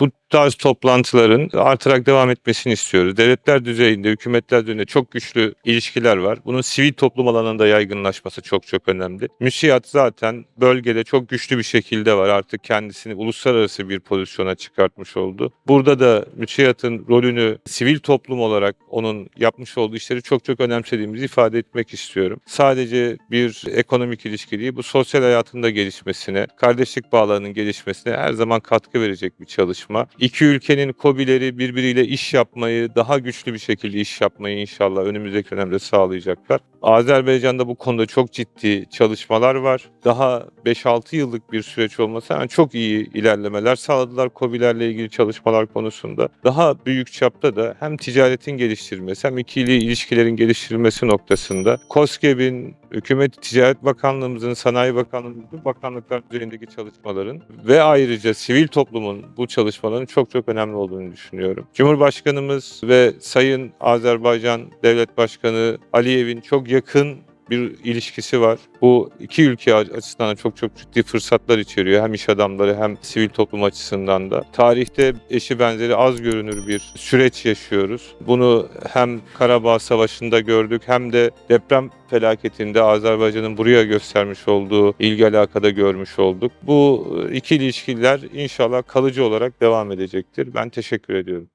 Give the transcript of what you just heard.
Bu tarz toplantıların artarak devam etmesini istiyoruz. Devletler düzeyinde, hükümetler düzeyinde çok güçlü ilişkiler var. Bunun sivil toplum alanında yaygınlaşması çok çok önemli. MÜSİAD zaten bölgede çok güçlü bir şekilde var. Artık kendisini uluslararası bir pozisyona çıkartmış oldu. Burada da MÜSİAD'ın rolünü sivil toplum olarak onun yapmış olduğu işleri çok çok önemsediğimizi ifade etmek istiyorum. Sadece bir ekonomik ilişki değil, bu sosyal hayatın da gelişmesine, kardeşlik bağlarının gelişmesine her zaman katkı verecek bir çalışma. İki ülkenin kobileri birbiriyle iş yapmayı, daha güçlü bir şekilde iş yapmayı inşallah önümüzdeki dönemde sağlayacaklar. Azerbaycan'da bu konuda çok ciddi çalışmalar var. Daha 5-6 yıllık bir süreç olmasa yani çok iyi ilerlemeler sağladılar kobilerle ilgili çalışmalar konusunda. Daha büyük çapta da hem ticaretin geliştirilmesi hem ikili ilişkilerin geliştirilmesi noktasında COSGAP'in, Hükümet Ticaret Bakanlığımızın, Sanayi Bakanlığımızın bakanlıklar düzeyindeki çalışmaların ve ayrıca sivil toplumun bu çalışmaların çok çok önemli olduğunu düşünüyorum. Cumhurbaşkanımız ve Sayın Azerbaycan Devlet Başkanı Aliyev'in çok yakın bir ilişkisi var. Bu iki ülke açısından da çok çok ciddi fırsatlar içeriyor. Hem iş adamları hem sivil toplum açısından da. Tarihte eşi benzeri az görünür bir süreç yaşıyoruz. Bunu hem Karabağ Savaşı'nda gördük hem de deprem felaketinde Azerbaycan'ın buraya göstermiş olduğu ilgi alakada görmüş olduk. Bu iki ilişkiler inşallah kalıcı olarak devam edecektir. Ben teşekkür ediyorum.